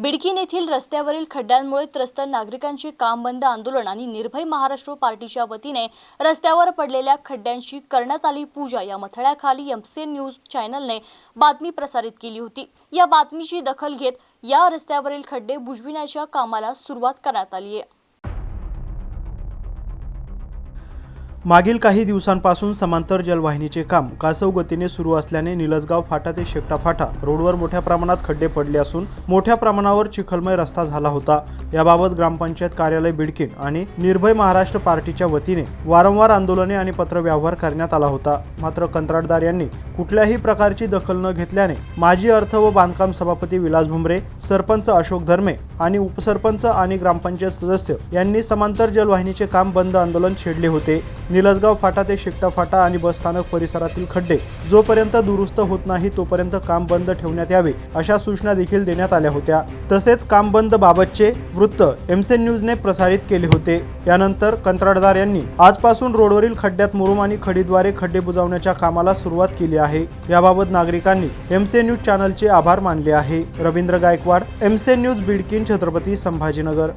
बिडकीन येथील रस्त्यावरील खड्ड्यांमुळे त्रस्त नागरिकांचे काम बंद आंदोलन आणि निर्भय महाराष्ट्र पार्टीच्या वतीने रस्त्यावर पडलेल्या खड्ड्यांची करण्यात आली पूजा या मथळ्याखाली एमसी न्यूज चॅनलने बातमी प्रसारित केली होती. या बातमीची दखल घेत या रस्त्यावरील खड्डे बुजविण्याच्या कामाला सुरुवात करण्यात आली आहे. मागील काही दिवसांपासून समांतर जलवाहिनीचे काम कासव गतीने सुरू असल्याने निलजगाव फाटा ते शेकटा फाटा रोडवर मोठ्या प्रमाणात खड्डे पडले असून मोठ्या प्रमाणावर चिखलमय रस्ता झाला होता. याबाबत ग्रामपंचायत कार्यालय बिडकीन आणि निर्भय महाराष्ट्र पार्टीच्या वतीने वारंवार आंदोलने आणि पत्रव्यवहार करण्यात आला होता. मात्र कंत्राटदार यांनी कुठल्याही प्रकारची दखल न घेतल्याने माजी अर्थ व बांधकाम सभापती विलास भुमरे सरपंच अशोक धर्मे आणि उपसरपंच आणि ग्रामपंचायत सदस्य यांनी समांतर जलवाहिनीचे काम बंद आंदोलन छेडले होते. निलजगाव फाटा ते शिकटा फाटा आणि बसस्थानक परिसरातील खड्डे. जोपर्यंत दुरुस्त होत नाही तोपर्यंत काम बंद ठेवण्यात यावे अशा सूचना देखील देण्यात आल्या होत्या. तसेच काम बंद बाबतचे वृत्त एमसेन न्यूजने प्रसारित केले होते. यानंतर कंत्राटदार यांनी आजपासून रोडवरील खड्ड्यात मुरुम आणि खडीद्वारे खड्डे बुजवण्याच्या कामाला सुरुवात केली आहे. याबाबत नागरिकांनी एमसे न्यूज चॅनलचे आभार मानले आहे. रवींद्र गायकवाड एमसे न्यूज बिडकिन छत्रपती संभाजीनगर.